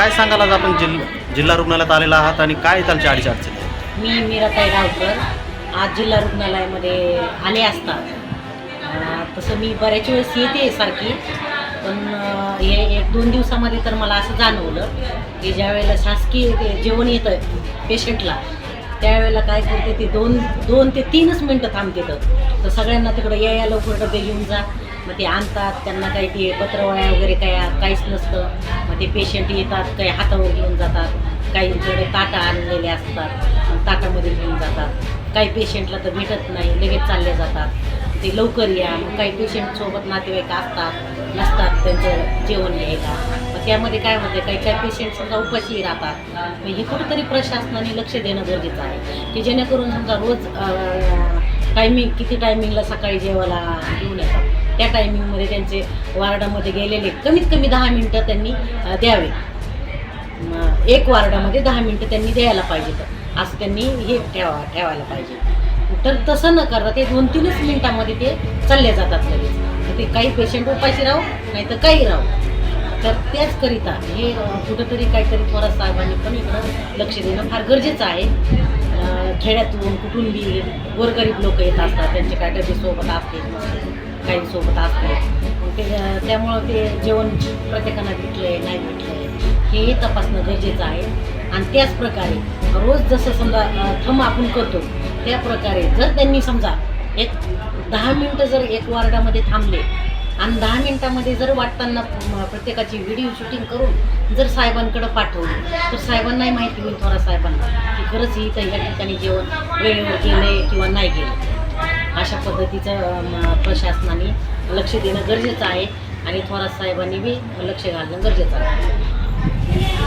काय सांगाल आज आपण जिल जिल्हा रुग्णालयात आलेला आहात आणि काय त्यांच्या आडीच्या अडचणी? आहेत? मी मीराताई गावकर आज जिल्हा रुग्णालयामध्ये आले असता अं, तसं मी बऱ्याच वेळेस येते सारखी पण अं, हे एक दोन दिवसामध्ये तर मला असं जाणवलं की ज्या वेळेला शासकीय ते जेवण येतं पेशंटला त्यावेळेला काय करते ते दोन दोन ते तीनच मिनटं थांबते तर. तर सगळ्यांना तिकडं या या लवकर डबे घेऊन जा. मग ते आणतात त्यांना काही ते पत्रवळ्या वगैरे काय काहीच नसतं. मग ते पेशंट येतात काही हातावर घेऊन जातात काहींकडे ताटा आणलेले असतात मग ताटामध्ये घेऊन जातात. काही पेशंटला तर भेटत नाही लगेच चालले जातात. ते लवकर या मग काही पेशंटसोबत नातेवाईक असतात नसतात त्यांचं जेवण घ्यायला मग त्यामध्ये काय होतं काही काही पेशंट समजा उपाशी राहतात. मग हे कुठंतरी प्रशासनाने लक्ष देणं गरजेचं आहे. की जेणेकरून समजा रोज टायमिंग किती टायमिंगला सकाळी जेवायला घेऊन येतात. त्या टायमिंगमध्ये त्यांचे वार्डामध्ये गेलेले. कमीत कमी दहा मिनटं त्यांनी द्यावे. एक वार्डामध्ये दहा मिनटं त्यांनी द्यायला पाहिजेत असं त्यांनी हे ठेवा ठेवायला पाहिजे. तर तसं न करता ते दोन तीनच मिनटामध्ये ते चालले जातात लगेच. ते काही पेशंट उपाशी राहू नाही तर काही राहू. तर त्याचकरिता हे कुठंतरी काहीतरी थोरात साहेबांनी पण इकडं लक्ष देणं फार गरजेचं आहे. खेड्यातून कुठून बी गोरगरीब लोक येत असतात त्यांचे काय डबे सोबत असते काही सोबत असते ते त्यामुळं ते जेवण प्रत्येकाला भेटलंय नाही भेटलंय हेही तपासणं गरजेचं आहे. आणि त्याच प्रकारे रोज जसं समजा थम थंब आपण करतो त्या प्रकारे जर त्यांनी समजा एक दहा मिनटं जर एक वार्डामध्ये थांबले आणि दहा मिनटामध्ये जर वाटताना प्रत्येकाची व्हिडिओ शूटिंग करून जर साहेबांकडे पाठवली तर साहेबांनाही माहिती होईल थोडा साहेबांना की खरंच ही तर ह्या ठिकाणी जेवण वेळेवर गेलं किंवा नाही गेलं अशा पद्धतीचं प्रशासनाने लक्ष देणं गरजेचं आहे आणि थोरात साहेबांनी बी लक्ष घालणं गरजेचं आहे.